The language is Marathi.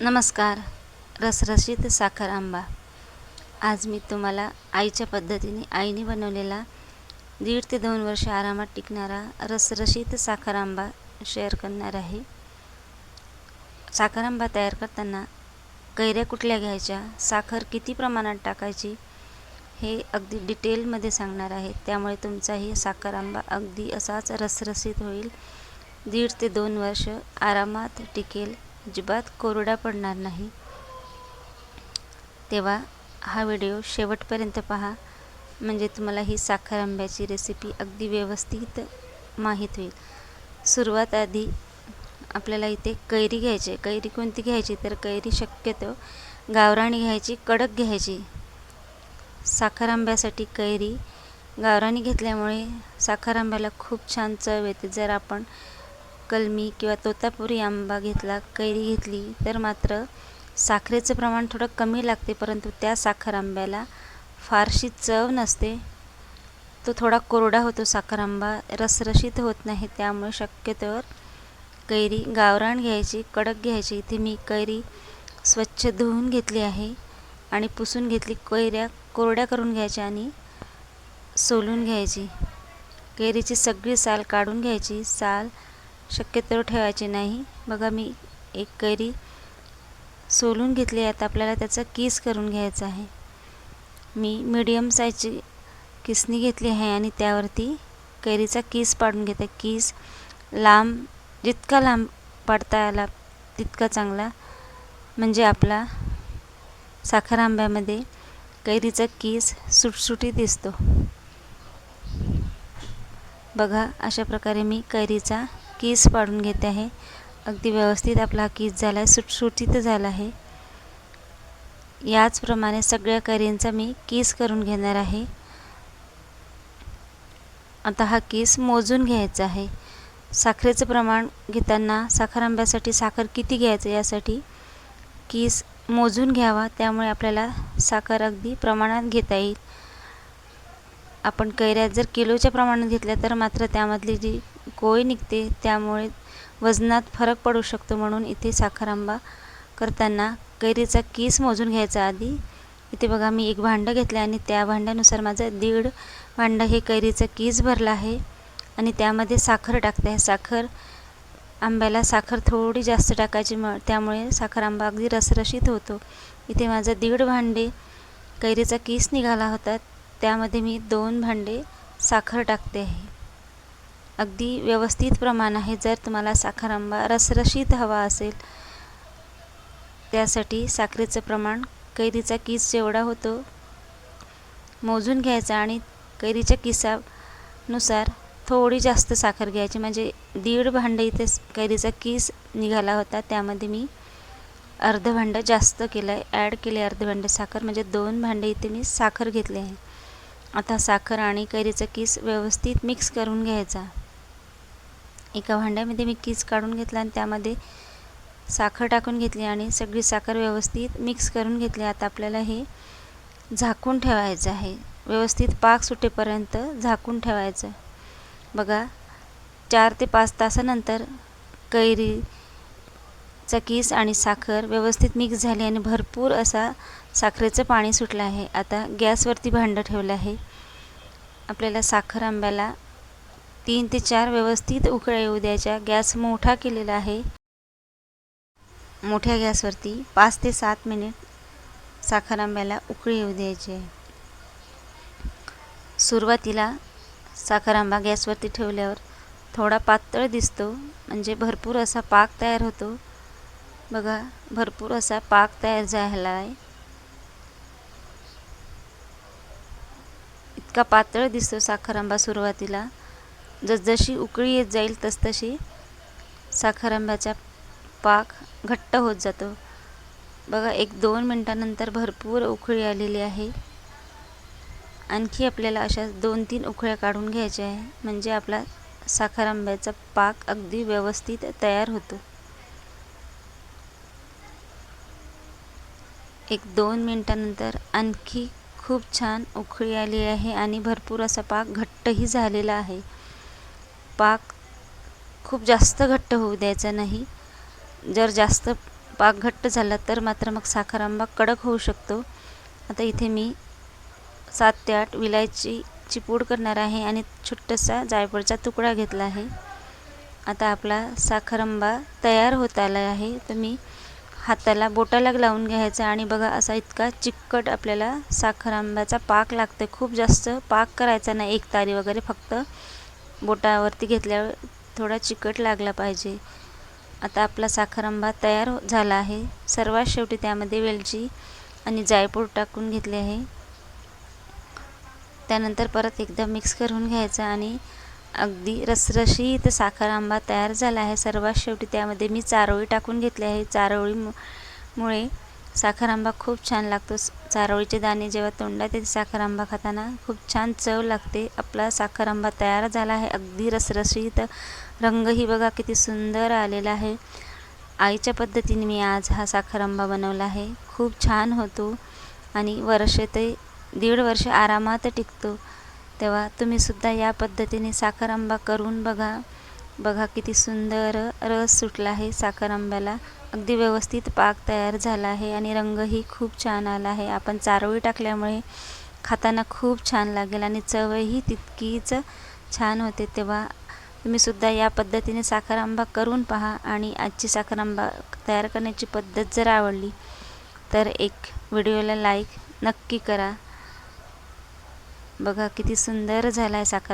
नमस्कार. रसरशीत साखर आंबा. आज मी तुम्हाला आईच्या पद्धतीने आईने बनवलेला दीड ते दोन वर्ष आरामात टिकणारा रसरशीत साखर आंबा शेअर करणार आहे. साखर आंबा तयार करताना कैऱ्या कुठल्या घ्यायच्या साखर किती प्रमाणात टाकायची हे अगदी डिटेलमध्ये सांगणार आहे. त्यामुळे तुमचाही साखर आंबा अगदी असाच रसरशीत होईल. दीड ते दोन वर्ष आरामात टिकेल. अजिबात कोरडा पडणार नाही. तेव्हा हा व्हिडिओ शेवटपर्यंत पहा. म्हणजे तुम्हाला ही साखर आंब्याची रेसिपी अगदी व्यवस्थित माहीत होईल. सुरुवात आधी आपल्याला इथे कैरी घ्यायची आहे. कैरी कोणती घ्यायची? तर कैरी शक्यतो गावराणी घ्यायची कडक घ्यायची. साखर आंब्यासाठी कैरी गावराणी घेतल्यामुळे साखर आंब्याला खूप छान चव येते. जर आपण कलमी किंवा तोतापुरी आंबा घेतला कैरी घेतली तर मात्र साखरेचं प्रमाण थोडं कमी लागते परंतु त्या साखर आंब्याला फारशी चव नसते. तो थोडा कोरडा होतो साखर आंबा रसरशीत होत नाही त्यामुळे शक्यतोवर कैरी गावरान घ्यायची कडक घ्यायची. इथे मी कैरी स्वच्छ धुवून घेतली आहे आणि पुसून घेतली कैऱ्या कोरड्या करून घ्यायच्या आणि सोलून घ्यायची. कैरीची सगळी साल काढून घ्यायची. साल शक्यतो ठेवायची नाही. बघा मी एक कैरी सोलून घेतली आहे. आता आपल्याला त्याचा किस करून घ्यायचा आहे. मी मीडियम साईजची किसनी घेतली आहे आणि त्यावरती कैरीचा किस पाडून घेते. किस लांब जितका लांब पाडता आला तितका चांगला. म्हणजे आपला साखर आंब्यामध्ये कैरीचा किस सुटसुटीत दिसतो. बघा अशा प्रकारे मी कैरीचा कीस पाडून घेते आहे. अगदी व्यवस्थित आपला कीस झाला आहे सुटसुटीत झाला आहे. याचप्रमाणे सगळ्या कैरींचा मी कीस करून घेणार आहे. आता हा कीस मोजून घ्यायचा आहे. साखरेचं प्रमाण घेताना साखर आंब्यासाठी साखर किती घ्यायचं यासाठी कीस मोजून घ्यावा त्यामुळे आपल्याला साखर अगदी प्रमाणात घेता येईल. आपण कैऱ्या जर किलोच्या प्रमाणात घेतल्या तर मात्र त्यामधली जी कोय निघते त्यामुळे वजनात फरक पडू शकतो म्हणून इथे साखर आंबा करताना कैरीचा कीस मोजून घ्यायचा आधी. इथे बघा मी एक भांडं घेतलं आणि त्या भांड्यानुसार माझं दीड भांडं हे कैरीचं कीस भरलं आहे आणि त्यामध्ये साखर टाकते आहे. साखर आंब्याला साखर थोडी जास्त टाकायची म त्यामुळे साखर आंबा अगदी रसरशीत होतो. इथे माझं दीड भांडे कैरीचा कीस निघाला होता त्यामध्ये मी दोन भांडे साखर टाकते आहे. अगदी व्यवस्थित प्रमाण आहे. जर तुम्हाला साखर आंबा रसरशीत हवा असेल त्यासाठी साखरेचं प्रमाण कैरीचा किस जेवढा होतो मोजून घ्यायचा आणि कैरीच्या किसानुसार थोडी जास्त साखर घ्यायची. म्हणजे दीड भांडं इथे कैरीचा किस निघाला होता त्यामध्ये मी अर्ध भांडं जास्त केलं आहे ॲड केले अर्ध भांडं साखर. म्हणजे दोन भांडे इथे मी साखर घेतले आहे. आता साखर आणि कैरीचा किस व्यवस्थित मिक्स करून घ्यायचा. एका भांड्यामध्ये मी कीस काढून घेतला आणि त्यामध्ये साखर टाकून घेतली आणि सगळी साखर व्यवस्थित मिक्स करून घेतली. आता आपल्याला हे झाकून ठेवायचं आहे. व्यवस्थित पाक सुटेपर्यंत झाकून ठेवायचं. बघा चार ते पाच तासानंतर कैरी चकीस आणि साखर व्यवस्थित मिक्स झाली आणि भरपूर असा साखरेचं पाणी सुटलं आहे. आता गॅसवरती भांडं ठेवलं आहे. आपल्याला साखर आंब्याला तीन ते चार व्यवस्थित उकळ्या येऊ द्यायच्या. गॅस मोठा केलेला आहे. मोठ्या गॅसवरती पाच ते सात मिनिट साखर आंब्याला उकळी येऊ द्यायची. आहे सुरुवातीला साखर आंबा गॅसवरती ठेवल्यावर थोडा पातळ दिसतो. म्हणजे भरपूर असा पाक तयार होतो. बघा भरपूर असा पाक तयार झाला आहे. इतका पातळ दिसतो साखर आंबा सुरुवातीला. जसजशी उकळी येत जाईल तसतशी साखर आंब्याचा पाक घट्ट होत जातो. बघा एक दोन मिनटानंतर भरपूर उकळी आलेली आहे. आणखी आपल्याला अशा दोन तीन उकळ्या काढून घ्यायच्या आहे. म्हणजे आपला साखर आंब्याचा पाक अगदी व्यवस्थित तयार होतो. एक दोन मिनटानंतर आणखी खूप छान उकळी आली आहे आणि भरपूर असा पाक घट्टही झालेला आहे. पाक खूप जास्त घट्ट होऊ द्यायचा नाही. जर जास्त पाक घट्ट झाला तर मात्र मग साखर आंबा कडक होऊ शकतो. आता इथे मी सात ते आठ विलायचीची पूड करणार आहे आणि छोटासा जायफळचा तुकडा घेतला आहे. आता आपला साखर आंबा तयार होत आला आहे. तर मी हाताला बोटाला लावून घ्यायचा आणि बघा असा इतका चिकट आपल्याला साखर आंब्याचा पाक लागतो खूप जास्त पाक करायचा नाही. एक तारी वगैरे फक्त बोटावरती घेतल्यावर थोडा चिकट लागला पाहिजे. आता आपला साखर आंबा तयार झाला आहे. सर्वात शेवटी त्यामध्ये वेलची आणि जायपूड टाकून घेतले आहे. त्यानंतर परत एकदा मिक्स करून घ्यायचा आणि अगदी रसरशीत साखर आंबा तयार झाला आहे. सर्वात शेवटी त्यामध्ये मी चारोळी टाकून घेतली आहे. चारोळी मुळे साखर आंबा खूप छान लागतो. चारोळीचे दाणे जेव्हा तोंडात येते साखर आंबा खाताना खूप छान चव लागते. आपला साखर आंबा तयार झाला आहे अगदी रसरशीत रंगही बघा किती सुंदर आलेला आहे. आईच्या पद्धतीने मी आज हा साखर आंबा बनवला आहे. खूप छान होतो आणि वर्ष ते दीड वर्ष आरामात टिकतो. तेव्हा तुम्हीसुद्धा या पद्धतीने साखर आंबा करून बघा. बघा किती सुंदर रस सुटला आहे साखर आंब्याला अगदी व्यवस्थित पाक तयार झाला आहे आणि रंगही खूप छान आला आहे. आपण चारोळी टाकल्यामुळे खाताना खूप छान लागेल आणि चवही तितकीच छान होते तेव्हा तुम्हीसुद्धा या पद्धतीने साखर आंबा करून पहा आणि आजची साखर आंबा तयार करण्याची पद्धत जर आवडली तर एक व्हिडिओला लाईक नक्की करा. बघा किती सुंदर झाला आहे साखर